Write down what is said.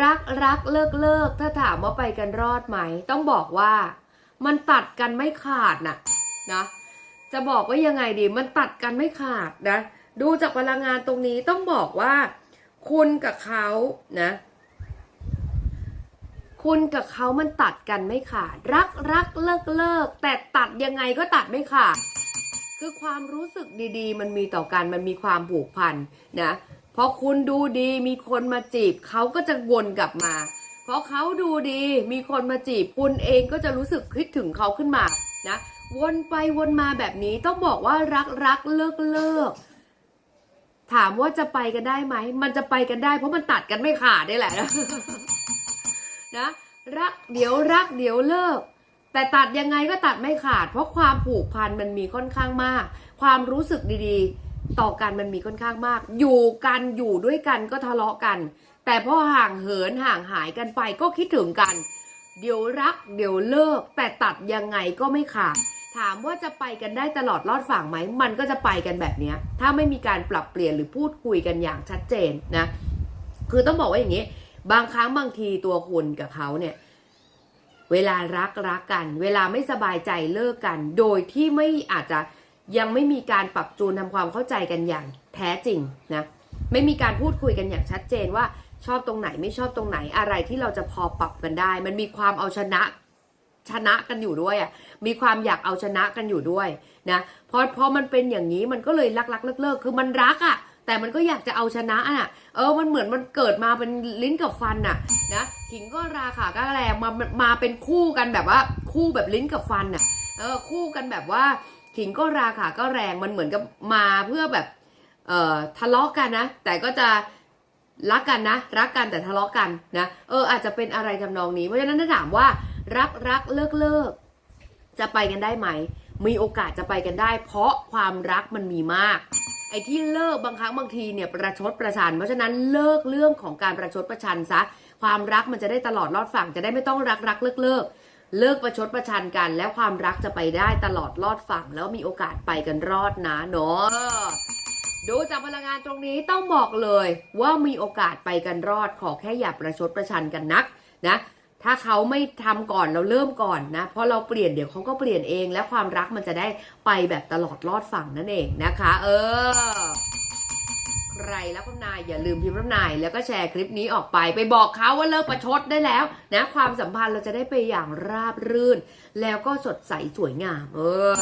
รักรักเลิกเลิกถ้าถามว่าไปกันรอดไหม ต้องบอกว่า มันตัดกันไม่ขาดน่ะนะจะบอกว่ายังไงดี มันตัดกันไม่ขาดนะ ดูจากพลังงานตรงนี้ต้องบอกว่า คุณกับเขานะ คุณกับเขามันตัดกันไม่ขาด รักรักเลิกเลิกแต่ตัดยังไงก็ตัดไม่ขาด คือความรู้สึกดี ๆ มันมีต่อกันมันมีความผูกพันนะ พอคุณดูดีมีคนมาจีบเขาก็จะวนกลับมา เพราะเขาดูดีมีคนมาจีบคุณเองก็จะรู้สึกคิดถึงเขาขึ้นมานะวนไปวนมาแบบนี้ต้องบอกว่ารักรักเลิกเลิกถามว่าจะไปกันได้ไหม มันจะไปกันได้ เพราะมันตัดกันไม่ขาดได้แหละนะรักเดี๋ยวรักเดี๋ยวเลิก แต่ตัดยังไงก็ตัดไม่ขาด เพราะความผูกพันมันมีค่อนข้างมาก ความรู้สึกดีๆ ต่อกันมันมีค่อนข้างมาก อยู่กันอยู่ด้วยกันก็ทะเลาะกัน แต่พอห่างเหินห่างหายกันไปก็คิดถึงกัน เดี๋ยวรัก เดี๋ยวเลิก แต่ตัดยังไงก็ไม่ขาดถามว่าจะไปกันได้ตลอดรอดฝั่งไหม มันก็จะไปกันแบบนี้ ถ้าไม่มีการปรับเปลี่ยนหรือพูดคุยกันอย่างชัดเจนนะ คือต้องบอกว่าอย่างนี้ บางครั้งบางทีตัวคุณกับเขาเนี่ย เวลารักรักกัน เวลาไม่สบายใจเลิกกัน โดยที่ไม่อาจจะ ยังไม่มีการปรับจูนทำความเข้าใจกันอย่างแท้จริงนะไม่มีการพูดคุยกันอย่างชัดเจนว่าชอบตรงไหนไม่ชอบตรงไหนอะไรที่เราจะพอปรับกันได้ มันมีความเอาชนะชนะกันอยู่ด้วยอะมีความอยากเอาชนะกันอยู่ด้วยนะพอพอมันเป็นอย่างนี้มันก็เลยรักรักเลิกเลิกคือมันรักอะแต่มันก็อยากจะเอาชนะอะ เออ มันเหมือนมันเกิดมาเป็นลิ้นกับฟันอะ นะ ขิงก็ราขาก็แรงมา มาเป็นคู่กันแบบว่า คู่แบบลิ้นกับฟันอะ เออ คู่กันแบบว่า ขิงก็ราขาก็แรงมันเหมือนกับมาเพื่อแบบเอ่อทะเลาะกันนะ แต่ก็จะรักกันนะ รักกันแต่ทะเลาะกันนะเอออาจจะเป็นอะไรทำนองนี้เพราะฉะนั้นถ้าถามว่ารักรักเลิกเลิกจะไปกันได้ไหม มีโอกาสจะไปกันได้ เพราะความรักมันมีมาก ไอ้ที่เลิกบางครั้งบางทีเนี่ยประชดประชัน เพราะฉะนั้นเลิกเรื่องของการประชดประชันซะ ความรักมันจะได้ตลอดรอดฝั่งจะได้ไม่ต้องรักรักเลิกเลิก เลิกประชดประชันกันแล้วความรักจะไปได้ตลอดรอดฝั่งแล้วมีโอกาสไปกันรอดนะเนาะดูจากพลังงานตรงนี้ต้องบอกเลยว่ามีโอกาสไปกันรอดขอแค่อย่าประชดประชันกันนักนะถ้าเขาไม่ทำก่อนเราเริ่มก่อนนะ เพราะเราเปลี่ยนเดี๋ยวเขาก็เปลี่ยนเอง และความรักมันจะได้ไปแบบตลอดรอดฝั่งนั่นเองนะคะ เออ ใครแล้วก็นายอย่าลืมพิมพ์รับนายแล้วก็แชร์คลิปนี้ออกไป ไปบอกเขาว่าเลิกประชดได้แล้วนะความสัมพันธ์เราจะได้ไปอย่างราบรื่น แล้วก็สดใสสวยงาม เออ